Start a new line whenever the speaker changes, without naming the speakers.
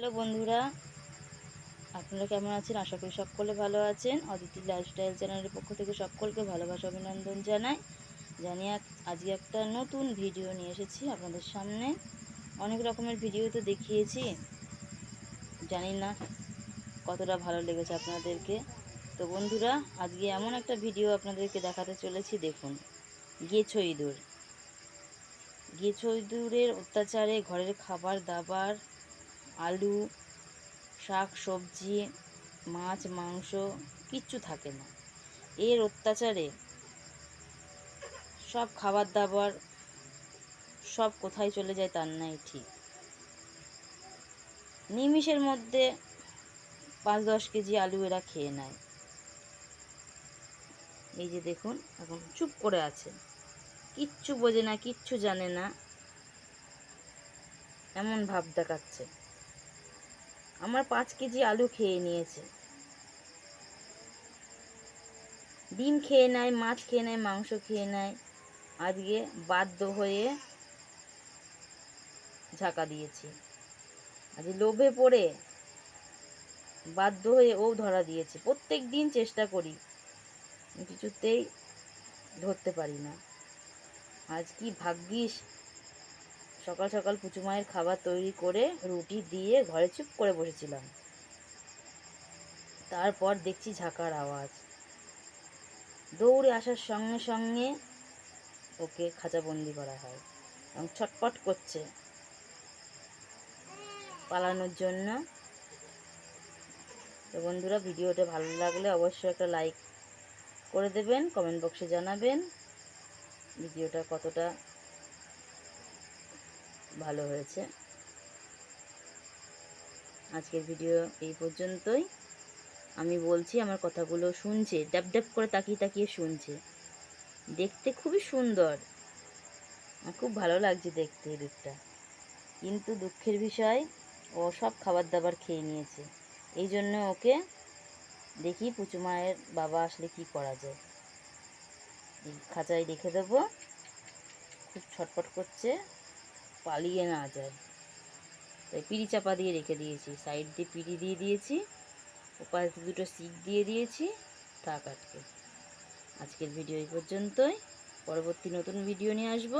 Hello বন্ধুরা, আপনারা কেমন আছেন? আশা করি সকলে ভালো আছেন। অদিতি লাইফস্টাইল চ্যানেলের পক্ষ থেকে সকলকে ভালোবাসা, অভিনন্দন জানাই। জানি আজকে একটা নতুন ভিডিও নিয়ে এসেছি আপনাদের সামনে। অনেক রকমের ভিডিও তো দেখিয়েছি। জানি না কতটা ভালো লেগেছে আপনাদেরকে। তো বন্ধুরা, আজকে এমন একটা ভিডিও আপনাদেরকে দেখাতে চলেছি, দেখুন। গেছো ইঁদুর গেছো ইঁদুরের অত্যাচারে ঘরের খাবার দাবার আলু, শাক, সবজি, মাছ, মাংস, কিচ্ছু থাকে না। এর অত্যাচারে সব খাবার দাবার সব কোথায় চলে যায় তার নাই ঠিক। নিমিষের মধ্যে পাঁচ দশ কেজি আলু এরা খেয়ে নেয়। এই যে দেখুন, এখন চুপ করে আছে। কিচ্ছু বোঝে না, কিচ্ছু জানে না। এমন ভাব দেখাচ্ছে। আমার পাঁচ কেজি আলু খেয়ে নিয়েছে। ডিম খেয়ে নেয়, মাছ খেয়ে নেয়, মাংস খেয়ে নেয়। আজকে বাধ্য হয়ে ঝাঁকা দিয়েছি। আজকে লোভে পড়ে বাধ্য হয়ে ও ধরা দিয়েছে। প্রত্যেক দিন চেষ্টা করি, কিছুতেই ধরতে পারি না। আজ কি ভাগ্যিস সকাল সকাল পুচু মায়ের খাবার তৈরি করে রুটি দিয়ে ঘরে চুপ করে বসেছিলাম। তারপর দেখছি ঝাঁকার আওয়াজ। দৌড়ে আসার সঙ্গে সঙ্গে ওকে খাঁচাবন্দি করা হয় এবং ছটপট করছে পালানোর জন্য। তো বন্ধুরা, ভিডিওটা ভালো লাগলে অবশ্যই একটা লাইক করে দেবেন, কমেন্ট বক্সে জানাবেন। ভিডিওটা কতটা ভালো হয়েছে। আজকের ভিডিও এই পর্যন্তই। আমি বলছি, আমার কথাগুলো শুনছে, ড্যাব ড্যাব করে তাকিয়ে তাকিয়ে শুনছে। দেখতে খুবই সুন্দর। খুব ভালো লাগছে দেখতে এই দিকটা কিন্তু দুঃখের বিষয়, ও সব খাবার দাবার খেয়ে নিয়েছে। এই জন্য ওকে দেখি পুচু মায়ের বাবা আসলে কি করা যায়। খাঁচায় রেখে দেবো। খুব ছটপট করছে। পালিয়ে না যায়। তাই পিড়ি চাপা দিয়ে রেখে দিয়েছি। সাইড দিয়ে পিড়ি দিয়ে দিয়েছি, ওপাশ দুটো সিট দিয়ে দিয়েছি, থাক আটকে আজকের ভিডিও এই পর্যন্তই। পরবর্তী নতুন ভিডিও নিয়ে আসব।